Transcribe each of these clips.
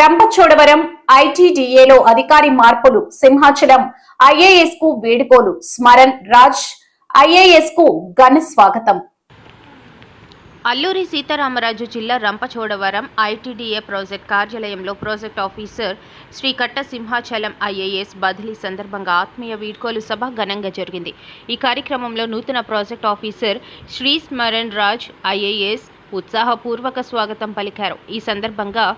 రంపచోడవరం ఐటీడీఏలో అధికారి మార్పులు సింహాచలం ఐఏఎస్కు వేడుకోలు స్మరణ్ రాజ్ ఐఏఎస్కు ఘన స్వాగతం. అల్లూరి సీతారామరాజు జిల్లా రంపచోడవరం ఐటీడీఏ ప్రాజెక్ట్ కార్యాలయంలో project officer Shri Katta Simhachalam IAS బదిలీ సందర్భంగా ఆత్మీయ వీడ్కోలు సభ ఘనంగా జరిగింది. ఈ కార్యక్రమంలో నూతన project officer Shri Smaran Raj IAS ఉత్సాహపూర్వక స్వాగతం పలికారు. ఈ సందర్భంగా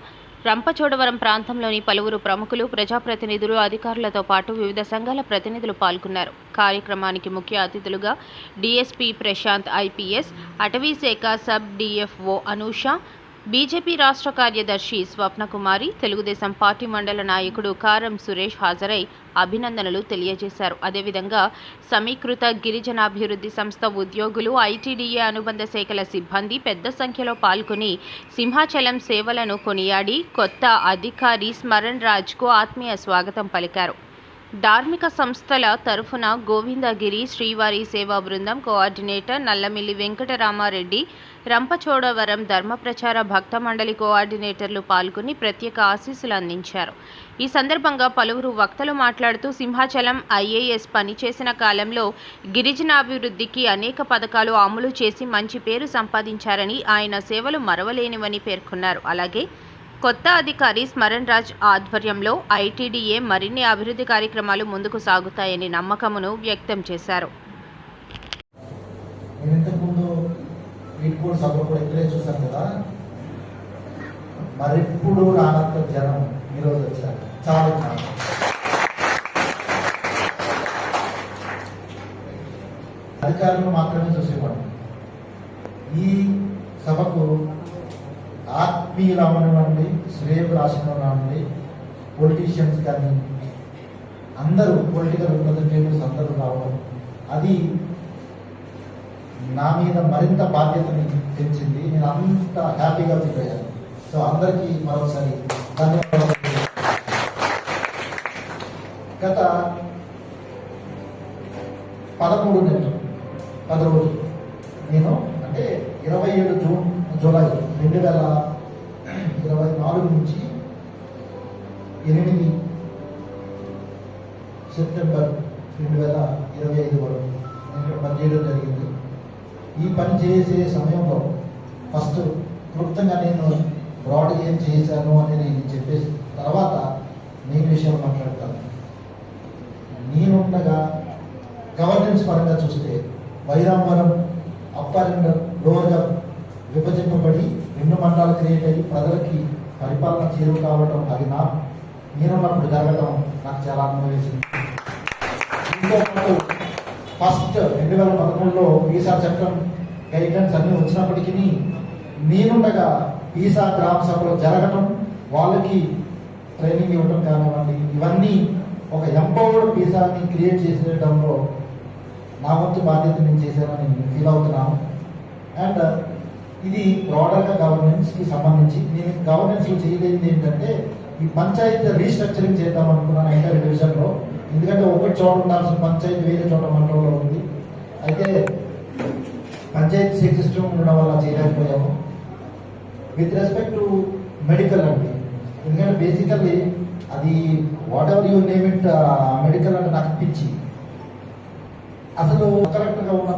రంపచోడవరం ప్రాంతంలోని పలువురు ప్రముఖులు ప్రజాప్రతినిధులు అధికారులతో పాటు వివిధ సంఘాల ప్రతినిధులు పాల్గొన్నారు. కార్యక్రమానికి ముఖ్య అతిథులుగా డీఎస్పీ ప్రశాంత్ ఐపీఎస్ అటవీ శాఖ సబ్ డిఎఫ్ఓ అనూష బీజేపీ రాష్ట్ర కార్యదర్శి స్వప్నకుమారి తెలుగుదేశం పార్టీ మండల నాయకుడు కారం సురేష్ హాజరై అభినందనలు తెలియజేశారు. అదేవిధంగా సమీకృత గిరిజనాభివృద్ధి సంస్థ ఉద్యోగులు ఐటీడీఏ అనుబంధ శాఖల సిబ్బంది పెద్ద సంఖ్యలో పాల్గొని సింహాచలం సేవలను కొనియాడి కొత్త అధికారి స్మరణ్ రాజ్కు ఆత్మీయ స్వాగతం పలికారు. ధార్మిక సంస్థల తరఫున గోవిందగిరి శ్రీవారి సేవా బృందం కోఆర్డినేటర్ నల్లమిల్లి వెంకటరామారెడ్డి రంపచోడవరం ధర్మ ప్రచార భక్త మండలి కోఆర్డినేటర్లు పాల్గొని ప్రత్యేక ఆశీస్సులు అందించారు. ఈ సందర్భంగా పలువురు వక్తలు మాట్లాడుతూ సింహాచలం ఐఏఎస్ పనిచేసిన కాలంలో గిరిజనాభివృద్ధికి అనేక పథకాలు అమలు చేసి మంచి పేరు సంపాదించారని ఆయన సేవలు మరవలేనివని పేర్కొన్నారు. అలాగే కొత్త అధికారి స్మరణ్ రాజ్ ఆధ్వర్యంలో ఐటీడీఏ మరిన్ని అభివృద్ధి కార్యక్రమాలు ముందుకు సాగుతాయని నమ్మకమును వ్యక్తం చేశారు. మరెప్పుడు రానంత జనం ఈరోజు వచ్చారు. చాలా అధికారులు మాత్రమే చూసేవాడు ఈ సభకు ఆత్మీయులు అవనివ్వండి శ్రేయకు రాసినవ్వండి పొలిటీషియన్స్ కానీ అందరూ పొలిటికల్ రిప్రజెంటేటివ్స్ అందరూ రావడం అది నా మీద మరింత బాధ్యతని పెంచింది నేను అంత హ్యాపీగా ఫీల్ అయ్యాను. సో అందరికీ మరోసారి ధన్యవాదాలు. గత పదమూడు నెలలు పది రోజులు నేను అంటే ఇరవై ఏడు జూన్ జూలై రెండు వేల ఇరవై నాలుగు నుంచి ఎనిమిది సెప్టెంబర్ రెండు వేల ఇరవై ఐదు వరకు నేను ఇక్కడ పనిచేయడం జరిగింది. ఈ పని చేసే సమయంలో ఫస్ట్ క్లుప్తంగా నేను బ్రాడ్ ఏం చేశాను అని నేను చెప్పేసి తర్వాత నేను విషయం మాట్లాడతాను. నేనుండగా గవర్నెన్స్ పరంగా చూస్తే వైరాంబరం అప్పర్ అండ్ లోవర్గా విభజింపబడి రెండు మండలాలు క్రియేట్ అయ్యి ప్రజలకి పరిపాలన చేరువ కావడం అది నా నేనున్నప్పుడు జరగడం నాకు చాలా ఆనందం వేసింది ఫస్ట్ రెండు వేల పదకొండులో వీసా చట్టం గైడ్లైన్స్ అన్ని వచ్చినప్పటికీ నేనుండగా వీసా గ్రామ సభలో జరగడం వాళ్ళకి ట్రైనింగ్ ఇవ్వడం కానివ్వండి ఇవన్నీ ఒక ఎంపవర్డ్ వీసాని క్రియేట్ చేసేయడంలో నా వంతు బాధ్యత నేను చేశానని ఫీల్ అవుతున్నాను. అండ్ ఇది బ్రాడర్గా గవర్నెన్స్కి సంబంధించి. నేను గవర్నెన్స్లో చేయలేదు ఏంటంటే ఈ పంచాయతీ రీస్ట్రక్చరింగ్ చేద్దాం అనుకున్నాను ఎంటర్ డివిజన్లో ఎందుకంటే ఒకటి చోట ఉండాల్సిన పంచాయతీ వేరే చోట మండలంలో ఉంది. అయితే పంచాయతీ సిస్టమ్ ఉండడం వల్ల చేయలేకపోయాము. విత్ రెస్పెక్ట్ టు మెడికల్ అండి. ఎందుకంటే బేసికల్లీ అది whatever you name it medical అంటే నాకు పిచ్చి. అసలు కరెక్ట్గా ఉన్న